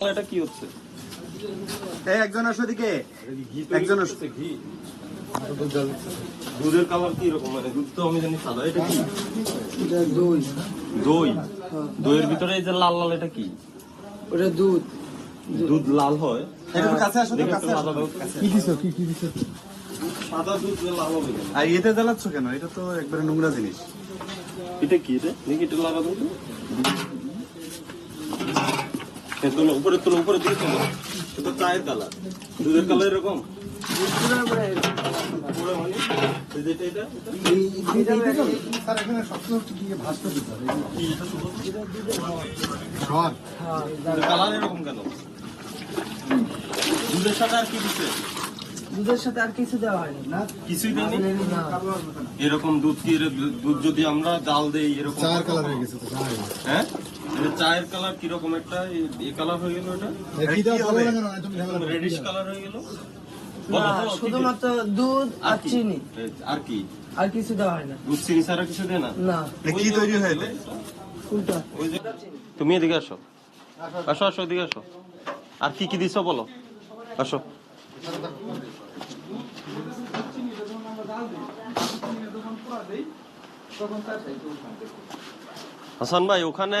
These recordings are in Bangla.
এটা কি হচ্ছে? এই একজন আসো দিকে একজন আসো। ঘি। দুধের কালার কি রকম? মানে দুধ তো আমি জানি সাদা এটা কি? দই। দই? দইয়ের ভিতরে এই যে লাল লাল এটা কি? ওটা দুধ। দুধ লাল হয়। একটু কাছে আসো কাছে কি দিছো কি কি দিছো? সাদা দুধ লাল হবে? আর এতে জ্বালাচ্ছ কেন? এটা তো একবারে নোংরা জিনিস। এটা কি এটা? দেখি এটা লাগা দাও তো। হ্যাঁ, তোলো উপরে তোলো উপরে দিকে তোলো। এটা চায়ের কালার। দুধের কালার এরকম? মানে? দিয়ে কালার এরকম কেন? দুধের সাথে আর কি দিচ্ছে দুধের সাথে আর কিছু দেওয়া হয়নি না? কিছুই দেয়নি? এরকম দুধ কি এর- দুধ যদি আমরা জাল দেই এরকম চার কালার হয়ে গেছে হ্যাঁ? চায়ের কালার কীরকম একটা? এই কালার হয়ে গেল এটা? কি দাও বলো না কেন তুমি ঝামেলা করো। রেডিশ কালার হয়ে গেল? শুধুমাত্র দুধ আর চিনি। আর কি? আর কিছু দেওয়া হয় না দুধ চিনি ছাড়া কিছু দেয় না? না। কি তৈরি হয়েছে কোনটা ওই যে তুমি এদিকে আসো। আসো আসো এদিকে আসো। আর কি কি দিছো বলো? আসো। হাসান ভাই ওখানে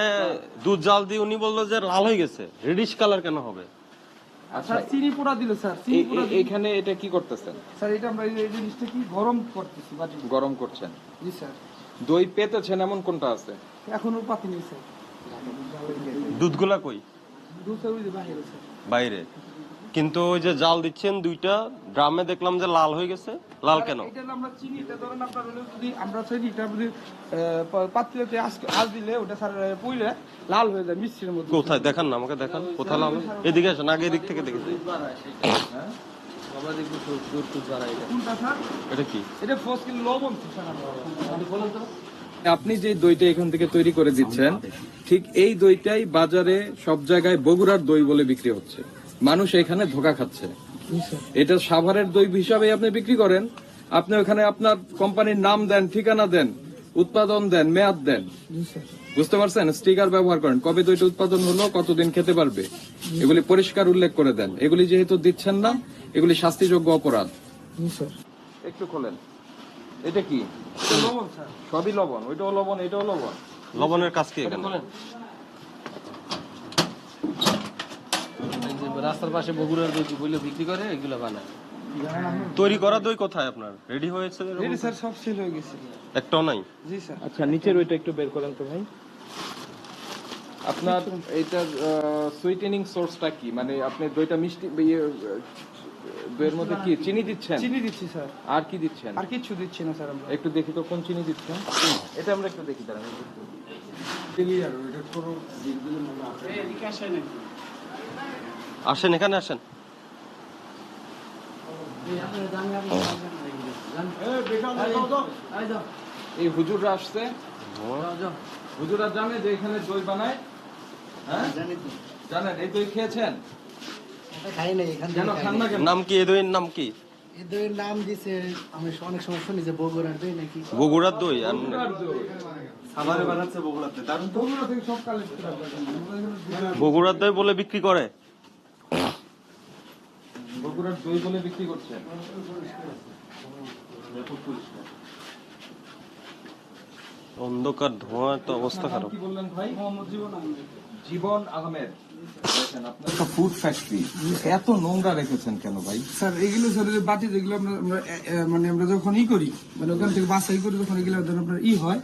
দুধ জাল দিয়ে উনি বলল যে লাল হয়ে গেছে। রেডিশ কালার কেন হবে? আচ্ছা চিনি পোড়া দিল স্যার চিনি পোড়া এখানে এটা কি করতেছেন? স্যার এটা আমরা এই জিনিসটা কি গরম করতেছি গরম করছেন? জি স্যার। দই পেতেছেন এমন কোনটা আছে? এখনও পাতি নেই স্যার। দুধগুলা কই? দু স্যার ওই বাইরে স্যার। বাইরে? কিন্তু ওই যে জাল দিচ্ছেন দুইটা ড্রামে দেখলাম যে লাল হয়ে গেছে। লাল কেন? আমরা চিনি এটা ধরেন আপনার হলো যদি আমরা চিনিটা যদি আহ, আজ আজ দিলে ওটা স্যার পুইলে লাল হয়ে যায় মিষ্টির মধ্যে। কোথায়? দেখান না আমাকে দেখান। কোথায় লাল? এদিকে আসেন আগে এদিক থেকে দেখেছি কোনটা এটা কি? এটা ফোর্স কিলো লবণ তো আপনি যে দইটা এখান থেকে তৈরি করে দিচ্ছেন ঠিক এই দইটাই বাজারে সব জায়গায় বগুড়ার দই বলে বিক্রি হচ্ছে। মানুষ এখানে ধোকা খাচ্ছে। এটা সাভারের দই হিসাবে আপনি বিক্রি করেন। আপনি ওখানে আপনার কোম্পানির নাম দেন ঠিকানা দেন উৎপাদন দেন মেয়াদ দেন। বুঝতে পারছেন? স্টিকার ব্যবহার করেন। কবে দইটা উৎপাদন হলো কতদিন খেতে পারবে? এগুলি পরিষ্কার উল্লেখ করে দেন। এগুলি যেহেতু দিচ্ছেন না এগুলি শাস্তিযোগ্য অপরাধ। একটু খোলেন। এটা কি? লবণ সবই লবণ? ওইটাও লবণ এটাও লবণ? লবণের কাজ কি এখানে? রাস্তার পাশে বগুড়ার দই বইলে বিক্রি করে? এগুলো বানায়। তৈরি করা দই কোথায় আপনার? রেডি হয়েছে রেডি স্যার সব সেল হয়ে গেছে। একটাও নাই? জি স্যার আচ্ছা নিচের ওইটা একটু বের করেন তো ভাই। আপনার এইটার সুইটেনিং সোর্সটা কি? মানে আপনি দইটা মিষ্টি ইয়ে, দইয়ের মধ্যে কি চিনি দিচ্ছেন? চিনি দিচ্ছি স্যার আর কি দিচ্ছেন? আর কিছু দিচ্ছি না স্যার আমরা। একটু দেখি তো কোন চিনি দিচ্ছেন? এটা আমরা একটু দেখি দাঁড়ান। আসেন এখানে আসেন। এই হুজুররা আসছে। হুজুররা জানে যে এখানে দই বানায়। হ্যাঁ? জানেন এই দই খেয়েছেন? খাই নাই এখান কেন খান না কেন? নাম কি? এই দইয়ের নাম কি? এই দইয়ের নাম দিছে আমি অনেক সময় শুনি যে বগুড়ার দই নাকি? বগুড়ার দই আর বগুড়ার দই। খাবারে বানাচ্ছে বগুড়াতে তার বগুড়া থেকে সব কালেক্ট করে আমরা বগুড়ার দই বলে বিক্রি করে বগুড়ার দই বলে বিক্রি করছে। অন্ধকার ধোঁয়া তো অবস্থা খারাপ। কি বললেন ভাই? মোহাম্মদ জীবন আহমেদ। জীবন আহমেদ একটা ফুড ফ্যাক্টরি এত নোংরা রেখেছেন কেন ভাই? স্যার এগুলো স্যার যে বাটি যেগুলো আমরা মানে আমরা যখন ই করি মানে ওখান থেকে বাছাই করি তখন এগুলো আপনার ই হয়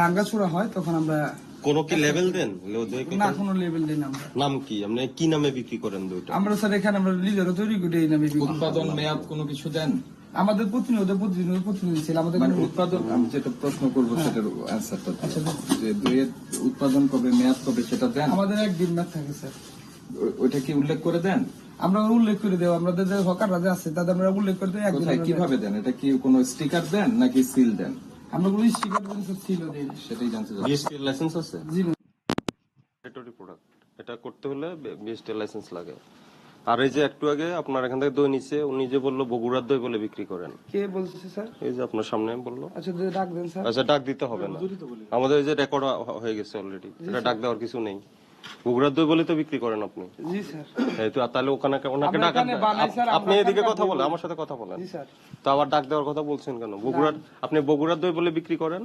বাঙ্গা ছোড়া হয় তখন আমরা কোনো কি লেভেল দেন? না কোনো লেভেল দিই না আমরা। নাম কি? আপনি কি নামে বিক্রি করেন দইটা? আমরা স্যার এখানে আমরা নিজেরা তৈরি করি এই নামে বিক্রি উৎপাদন মেয়াদ কোনো কিছু দেন? আমাদের প্রতিনিয়ত প্রতিনিয়ত প্রতিনিধি ছিল আমাদের মানে উৎপাদন আমি যেটা প্রশ্ন করব সেটার অ্যান্সারটা যে দইয়ের উৎপাদন কবে মেয়াদ কবে সেটা দেন? আমাদের একদিন ম্যাথ থাকে স্যার ওইটা কি উল্লেখ করে দেন? আমরা উল্লেখ করে দেবো আমাদের যে হকাররা যে আছে তাদের আমরা উল্লেখ করে আমরা কীভাবে দেন? এটা কি কোনো স্টিকার দেন নাকি সিল দেন? আমরা কোনো স্টিকার ছিল সেটাই জানতে চাই বিএসটি লাইসেন্স আছে? জি না প্রোডাক্ট এটা করতে হলে বিএসটি লাইসেন্স লাগে। আর এই যে একটু আগে আপনার এখান থেকে দই নিচ্ছে উনি যে বলল বগুড়ার দই বলে বিক্রি করেন। কে বলছে স্যার? এই যে আপনার সামনে বলল। আচ্ছা ডাক দেন স্যার। আচ্ছা ডাক দিতে হবে না। আমাদের এই যে রেকর্ড হয়ে গেছে অলরেডি এটা ডাক দেওয়ার কিছু নেই। বগুড়ার দই বলে তো বিক্রি করেন আপনি? জি স্যার। এই তো তাহলে ওখানে ওনাকে আমরা ডাকা এখানে বানাই, স্যার, আমরা আপনি এদিকে কথা বলেন আমার সাথে কথা বলেন। জি স্যার। তো আবার ডাক দেওয়ার কথা বলছেন কেন? বগুড়ার আপনি বগুড়ার দই বলে বিক্রি করেন?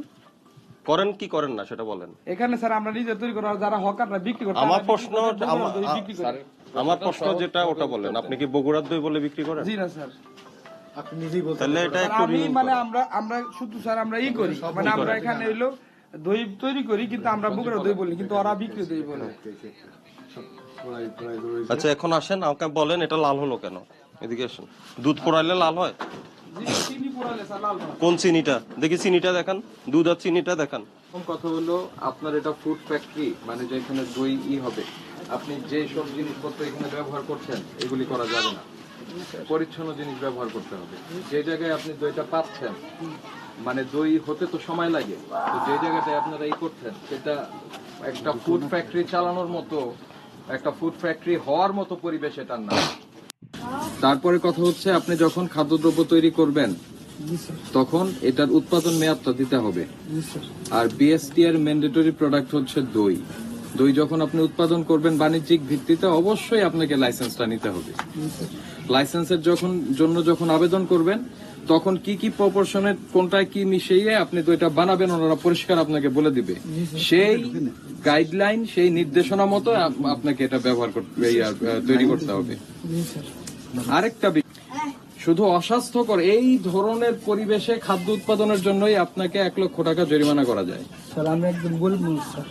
করেন কি করেন না সেটা বলেন। এখানে স্যার আমরা নিজে তৈরি করা যারা হকাররা বিক্রি করে আমার প্রশ্ন আমার- প্রশ্ন যেটা ওটা বলেন। আপনি কি বগুড়ার দই বলে বিক্রি করেন? জি না স্যার। আপনি নিজেই বলতে তাহলে এটা একটু আমি মানে আমরা আমরা শুধু স্যার আমরা ই করি। মানে আমরা এখানে হইল দই তৈরি করি কিন্তু আমরা বুকের দই বলি কিন্তু ওরা বিক্রি দই বলে। আচ্ছা এখন আসেন আমাকে বলেন এটা লাল হলো কেন? এদিকে আসেন। দুধ পোড়াইলে লাল হয়? পোড়ালে লাল হয়। কোন চিনিটা? দেখি চিনিটা দেখান। দুধ আর চিনিটা দেখান। কথা হলো আপনার এটা ফুড ফ্যাক্টরি মানে যেখানে দই ই হবে আপনি যে সব জিনিসপত্র এখানে ব্যবহার করছেন এগুলি করা যাবে না। পরিচ্ছন্ন জিনিস ব্যবহার করতে হবে। যে জায়গায় আপনি দইটা পাচ্ছেন মানে দই হতে তো সময় লাগে। তো যে জায়গাটায় আপনারা এই করছেন সেটা একটা ফুড ফ্যাক্টরি চালানোর মতো একটা ফুড ফ্যাক্টরি হওয়ার মতো পরিবেশ এটার না। তারপরে কথা হচ্ছে আপনি যখন খাদ্যদ্রব্য তৈরি করবেন তখন এটার উৎপাদন মেয়াদটা দিতে হবে। আর বিএসটি এর ম্যান্ডেটরি প্রোডাক্ট হচ্ছে দই। দই যখন আপনি উৎপাদন করবেন বাণিজ্যিক ভিত্তিতে অবশ্যই আপনাকে লাইসেন্সটা নিতে হবে। লাইসেন্সের যখন জন্য যখন আবেদন করবেন তখন কি কি প্রপোর্শনে কোনটায় কি মিশিয়ে আপনি দইটা বানাবেন ওনারা পরিষ্কার আপনাকে বলে দিবে। সেই গাইডলাইন সেই নির্দেশনা মতো আপনাকে এটা ব্যবহার করতে তৈরি করতে হবে। আরেকটা শুধু অস্বাস্থ্যকর এই ধরনের পরিবেশে খাদ্য উৎপাদনের জন্যই আপনাকে এক লক্ষ টাকা জরিমানা করা যায়। স্যার আমরা একদম স্যার।